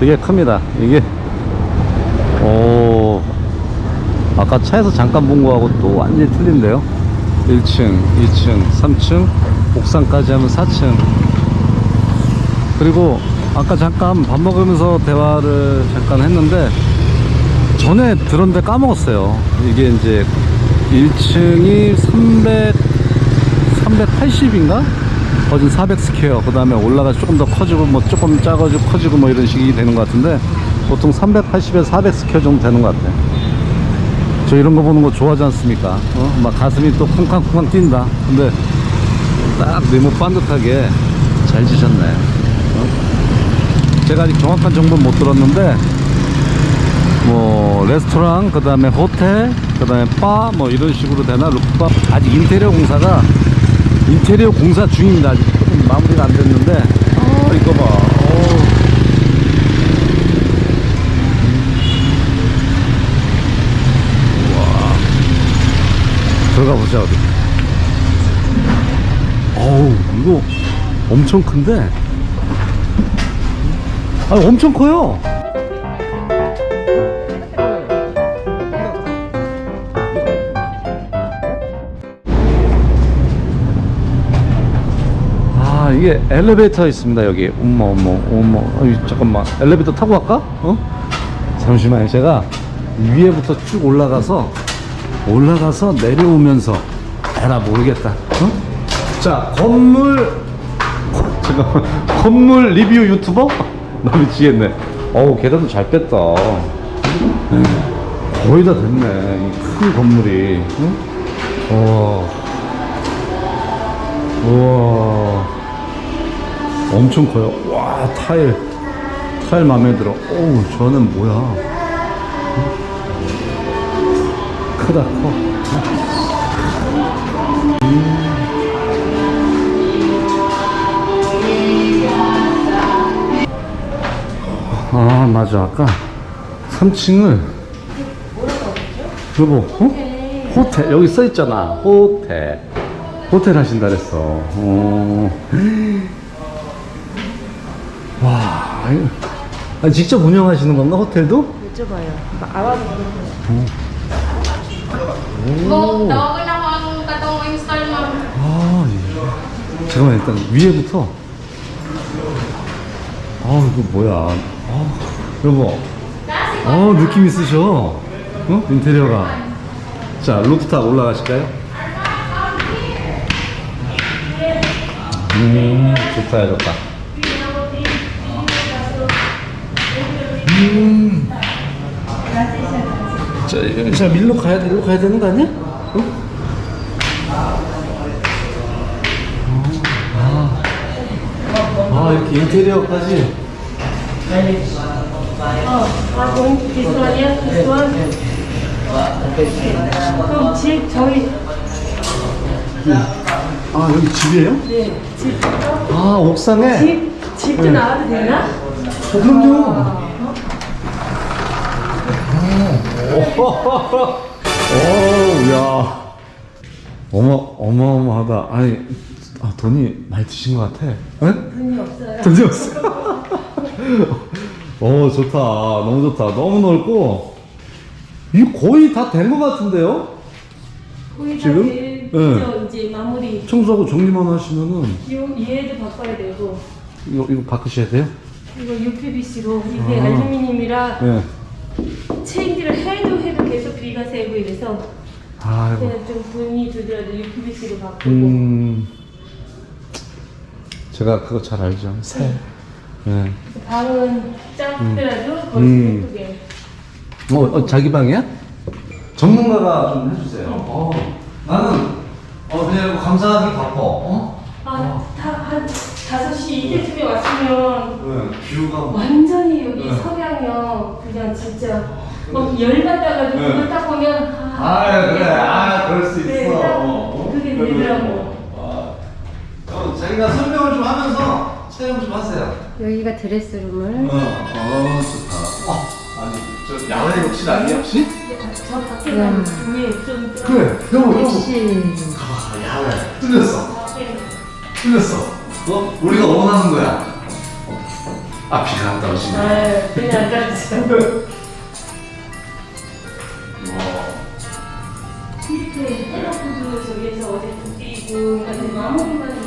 되게 큽니다. 이게 오 아까 차에서 잠깐 본 거하고 또 완전히 틀린데요. 1층, 2층, 3층, 옥상까지 하면 4층. 그리고 아까 잠깐 밥 먹으면서 대화를 잠깐 했는데 전에 들었는데 까먹었어요. 이게 이제 1층이 300 380인가? 거진 400 스퀘어. 그 다음에 올라가 조금 더 커지고, 뭐 조금 작아지고 커지고 뭐 이런 식이 되는 것 같은데, 보통 380에서 400 스퀘어 정도 되는 것 같아요. 저 이런 거 보는 거 좋아하지 않습니까? 어? 막 가슴이 또 쿵쾅쿵쾅 뛴다. 근데 딱 네모 반듯하게 잘 지셨네. 어? 제가 아직 정확한 정보는 못 들었는데, 뭐 레스토랑 그 다음에 호텔 그 다음에 바 뭐 이런 식으로 되나 루프바 아직 인테리어 공사가 인테리어 공사 중입니다. 아직 조금 마무리가 안 됐는데. 아 이거 봐. 우와. 들어가 보자 어디. 어우 이거 엄청 큰데? 아 엄청 커요 이게 엘리베이터 있습니다 여기 어머 어머 어머 어이, 잠깐만 엘리베이터 타고 갈까? 어? 잠시만요 제가 위에부터 쭉 올라가서 올라가서 내려오면서 에라 모르겠다 어? 자 건물 잠깐만 건물 리뷰 유튜버? 나 미치겠네 어우 계단도 잘 뺐다 음, 거의 다 됐네 이 큰 건물이 응? 어. 우와 엄청 커요. 와 타일. 타일 마음에 들어. 어우 저는 뭐야? 크다 커. 음. 아 맞아. 아까 3층을 여보 어? 호텔 여기 써 있잖아. 호텔. 호텔 하신다 그랬어. 어. 아니, 직접 운영하시는 건가 호텔도? 여쭤봐요. 알아보고. Ang katong install mo. 아 예. 잠깐만 일단 위에부터 아 이거 뭐야 아 여보 아 느낌 있으셔 어? 인테리어가 자 루프탑 올라가실까요? 음 좋다 좋다 음. 자, 이거 자 밀로 가야 돼, 일로 가야 되는 거 아니야? 어? 아 이렇게 인테리어까지 어, 아, 동, 비스원이야? 비스원? 그럼 집, 저희, 아 여기 집이에요? 네, 집, 아 옥상에? 집, 집도 네. 나와도 되나? 어, 그럼요 오우 야 어마 어마어마하다 아니 아, 돈이 많이 드신 것 같아 에? 돈이 없어요. 돈이 없어 어 좋다 너무 좋다 너무 넓고 이 거의 다 된 것 같은데요? 거의 다 지금? 돼. 네. 그죠? 이제 마무리. 청소하고 정리만 하시면은 요, 얘도 바꿔야 되고. 이거, 이거 바꾸셔야 돼요? 이거 UPVC로, 이게 아. 알루미늄이라 네. 체인지를 해도 해도 계속 비가 새고 이래서 아이고 그냥 좀 돈이 들더라도 UPVC로 바꾸고. 음 제가 그거 잘 알죠 새 네. 방은 작더라도 거실 음. 예쁘게. 어, 어, 자기 방이야? 전문가가 좀 해주세요. 어, 나는 어 그냥 이거 감사하기 바빠. 어? 아, 다, 한 5시 이때쯤에 왔으면 네, 뷰가 완전히 여기 네. 서 양형 그냥 진짜 막 열받아가지고 네. 그걸 딱 보면 아 그래, 아 그럴 수 있어. 네, 딱 어, 그게 그래, 되더라고. 아, 어, 자기가 설명을 좀 하면서 촬영 좀 하세요. 여기가 드레스룸을 어, 어 좋다. 어, 아니 저 야외 욕실 아니야 혹시? 저 밖에 가면 위에 좀 그래, 여보, 여보. 역시 아, 야외. 뚫렸어. 틀렸어. 어? 우리가 원하는 거야. 아 비가 안 떨어지네. 아, 그냥 안 가르쳐. 이렇게 에어컨도 저기에서 어제 좀 뛰고, 아무 공간이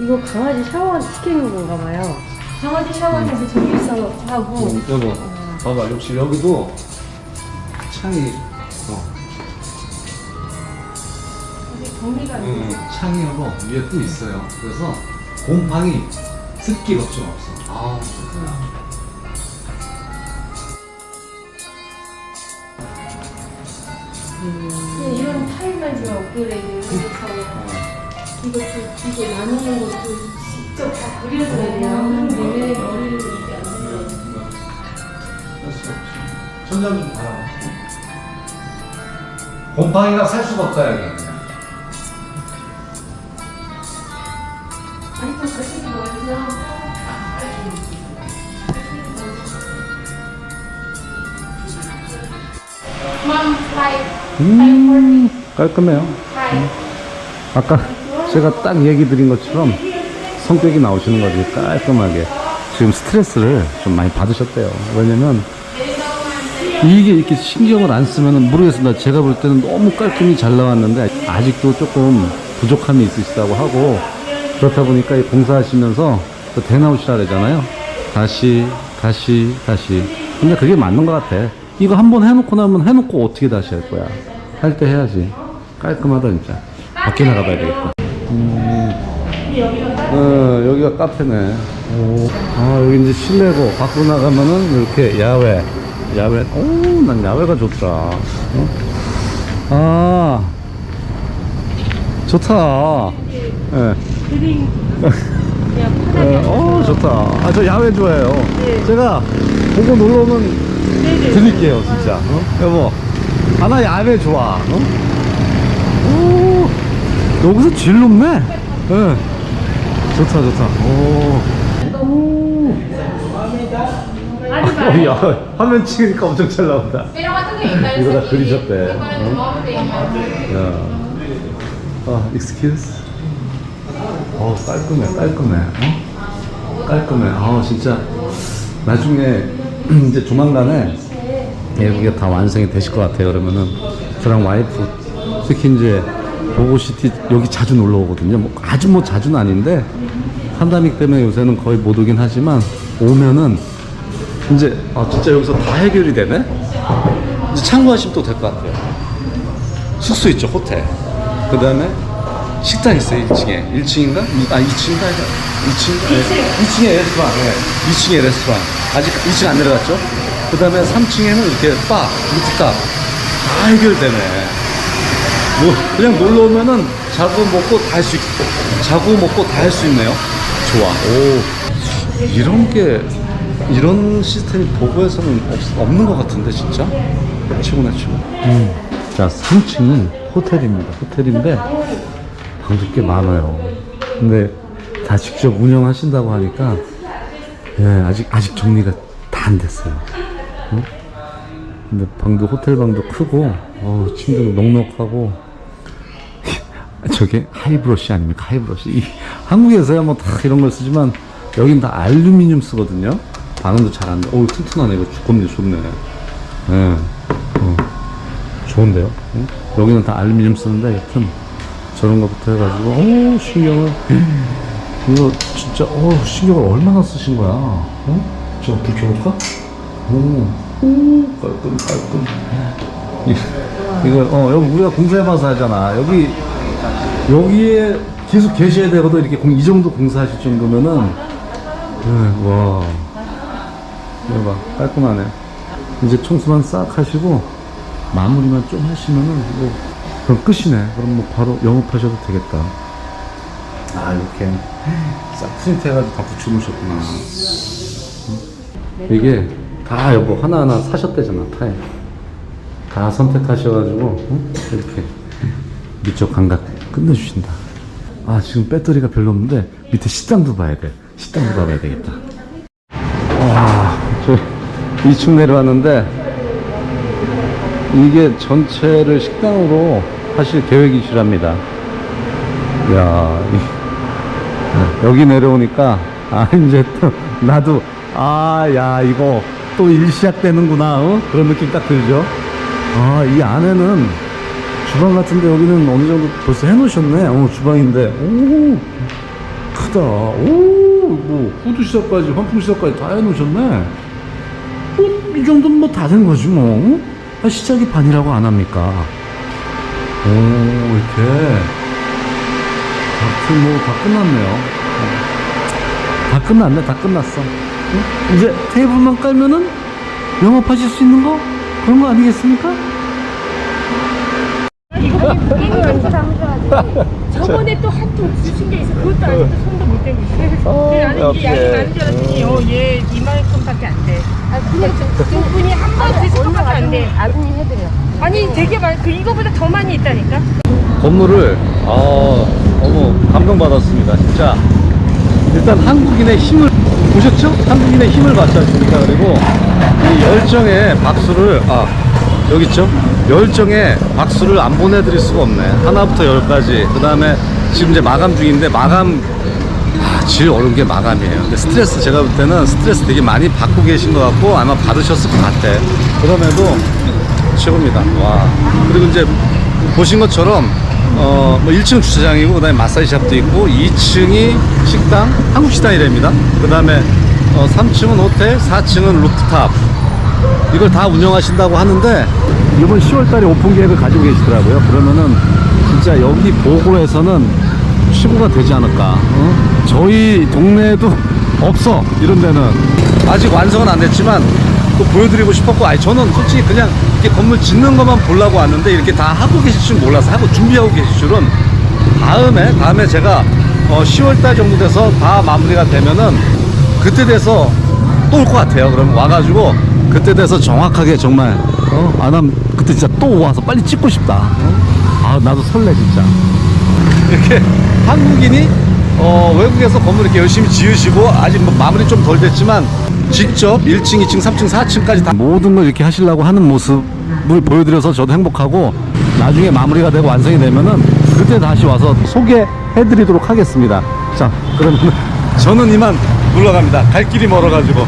이거 강아지 샤워 시키는 건가 봐요. 강아지 샤워는 이제 저기서 하고, 여보, 봐봐 역시 여기도 창이 어, 정리가 안 음, 창이 여보 위에 또 있어요. 그래서 곰팡이 습기 걱정 없어. 아 좋다. 그냥 이런 타일만 좀 업그레이드 해서 이것도 이게 나누는 것도 직접 다 그려서 해야 돼요. 내 머리를 이게 안 돼요. 천장 좀 봐라. 곰팡이가 살 수가 없다 여기. 아니 또 five. 음 깔끔해요. Five. 아까 제가 딱 얘기 드린 것처럼 성격이 나오시는 거지 깔끔하게 지금 스트레스를 좀 많이 받으셨대요 왜냐면 이게 이렇게 신경을 안 쓰면은 모르겠습니다. 제가 볼 때는 너무 깔끔히 잘 나왔는데 아직도 조금 부족함이 있으시다고 하고 그렇다 보니까 또 대나우시라 그러잖아요. 다시 다시 다시. 근데 그게 맞는 것 같아. 이거 한 번 해놓고 나면 해놓고 어떻게 다시 할 거야? 할 때 해야지. 깔끔하다 진짜. 밖에 나가봐야 되겠다. 어, 여기가 카페네. 오. 아, 여기 이제 실내고, 밖으로 나가면은 이렇게 야외. 야외. 오, 난 야외가 좋다. 어? 아, 좋다. 예. 그냥 예, 어, 좋다. 아, 저 야외 좋아해요. 제가 보고 놀러 오면 드릴게요, 진짜. 어? 여보. 아, 나 야외 좋아. 어? 오, 여기서 제일 높네. 예. 좋다, 좋다. 오. 어, 야, 화면 찍으니까 엄청 잘 나온다. 이거 다 그리셨대. Tumawag 야. 아, excuse? 어, 깔끔해, 깔끔해. 어? 깔끔해. 아, 진짜. 나중에, 이제 조만간에, 여기가 다 완성이 되실 것 같아요. 그러면은, 저랑 와이프, 특히 이제, 보고시티, 여기 자주 놀러 오거든요. 뭐, 아주 뭐 자주는 아닌데, 판다믹 때문에 요새는 거의 못 오긴 하지만, 오면은, 이제, 아, 진짜 여기서 다 해결이 되네? 이제 참고하시면 또 될 것 같아요. 숙소 있죠 호텔 그 다음에 식당 있어요 1층에 1층인가? 아 2층인가? 2층? 네. 2층에 레스토랑 네. 2층에 레스토랑 아직 2층 안 내려갔죠? 그 다음에 3층에는 이렇게 바 루프탑 다 해결되네 뭐 그냥 놀러 오면은 자고 먹고 다 할 수 있고 자고 먹고 다 할 수 있네요 좋아 오 이런 게 이런 시스템이 보고에서는 없, 없는 것 같은데 진짜 최고네 최고 음. 자 3층은 호텔입니다 호텔인데 방도 꽤 많아요 근데 다 직접 운영하신다고 하니까 예, 아직 아직 정리가 다 안 됐어요 응? 근데 방도 호텔 방도 크고 어, 침대도 넉넉하고 저게 하이브러쉬 아닙니까? 하이브러쉬. 이, 한국에서야 뭐 다 이런 걸 쓰지만 여긴 다 알루미늄 쓰거든요. 반응도 잘안 돼. 오, 튼튼하네. 이거 두껍네, 좋네. 예. 어. 좋은데요? 응? 여기는 다 알루미늄 쓰는데 여튼 저런 것부터 해가지고 오 신경을 이거 진짜 어 신경을 얼마나 쓰신 거야? 어? 저불 켜볼까? 오, 오 깔끔 깔끔. 이- 이거 어 여기 우리가 공사해봐서 하잖아. 여기 여기에 계속 계셔야 되거든. 이렇게 공, 이 정도 공사하실 정도면은 네, 와 이거 봐 깔끔하네. 이제 청소만 싹 하시고 마무리만 좀 하시면은 뭐 그럼 끝이네. 그럼 뭐 바로 영업하셔도 되겠다. 아 이렇게 싹 프린트 해가지고 다 붙여놓으셨구나. 이게 다 여보 하나하나 사셨대잖아 타일. 다 선택하셔가지고 응? 이렇게 미적 감각 끝내주신다. 아 지금 배터리가 별로 없는데 밑에 식당도 봐야 돼. 식당도 봐야 되겠다. 와, 저 2층 내려왔는데 이게 전체를 식당으로 하실 계획이시랍니다. 야, 이- 여기 내려오니까 아 이제 또 나도 아 야 이거 또 일 시작되는구나 어? 그런 느낌 딱 들죠. 아 이 안에는 주방 같은데 여기는 어느 정도 벌써 해놓으셨네. 어 주방인데 오 크다. 오 뭐 후드 시설까지 환풍 시설까지 다 해놓으셨네. 뭐 이 정도면 뭐 다 된 거지 뭐. 아, 시작이 반이라고 안 합니까? 오 이렇게 하여튼 뭐다 끝났네요. 어. 다 끝났네, 다 끝났어. 응? 이제 테이블만 깔면은 영업하실 수 있는 거 그런 거 아니겠습니까? 저번에 또 한통 주신 게 있어. 그것도 아직도 손도 못 대고 있어. 그래, 나는 이게 양이 많은 줄 알았더니, 어, 얘 이만큼밖에 안 돼. 아, 그냥 두 분이 한 번 드실 것밖에 안 돼. 아버님 해드려. 아니, 되게 많, 그 이거보다 더 많이 있다니까? 건물을 아 너무 감동받았습니다 진짜 일단 한국인의 힘을 보셨죠? 한국인의 힘을 받지 않습니까 그리고 이 열정의 박수를 아 여기 있죠? 열정의 박수를 안 보내드릴 수가 없네 하나부터 열까지 그 다음에 지금 이제 마감 중인데 마감 아, 제일 어려운 게 마감이에요. 근데 스트레스 제가 볼 때는 스트레스 되게 많이 받고 계신 것 같고 아마 받으셨을 것 같아. 그럼에도 최고입니다. 와. 그리고 이제 보신 것처럼 어, 뭐 1층 주차장이고 그다음에 마사지샵도 있고 2층이 식당, 한국 식당이랍니다. 그다음에 어, 3층은 호텔, 4층은 루프탑. 이걸 다 운영하신다고 하는데 이번 10월 달에 오픈 계획을 가지고 계시더라고요. 그러면은 진짜 여기 보고에서는 최고가 되지 않을까. 어? 저희 동네에도 없어 이런 데는 아직 완성은 안 됐지만 또 보여드리고 싶었고 아니 저는 솔직히 그냥 이렇게 건물 짓는 것만 보려고 왔는데 이렇게 다 하고 계실 줄 몰라서 하고 준비하고 계실 줄은 다음에 다음에 제가 어 10월 달 정도 돼서 다 마무리가 되면은 그때 돼서 또 올 것 같아요. 그러면 와가지고 그때 돼서 정확하게 정말 어? 아난 그때 진짜 또 와서 빨리 찍고 싶다. 어? 아 나도 설레 진짜. 이렇게 한국인이 어, 외국에서 건물 이렇게 열심히 지으시고 아직 뭐 마무리 좀 덜 됐지만 직접 1층, 2층, 3층, 4층까지 다 모든 걸 이렇게 하시려고 하는 모습을 보여드려서 저도 행복하고 나중에 마무리가 되고 완성이 되면은 그때 다시 와서 소개해드리도록 하겠습니다. 자, 그러면 저는 이만 물러갑니다. 갈 길이 멀어가지고.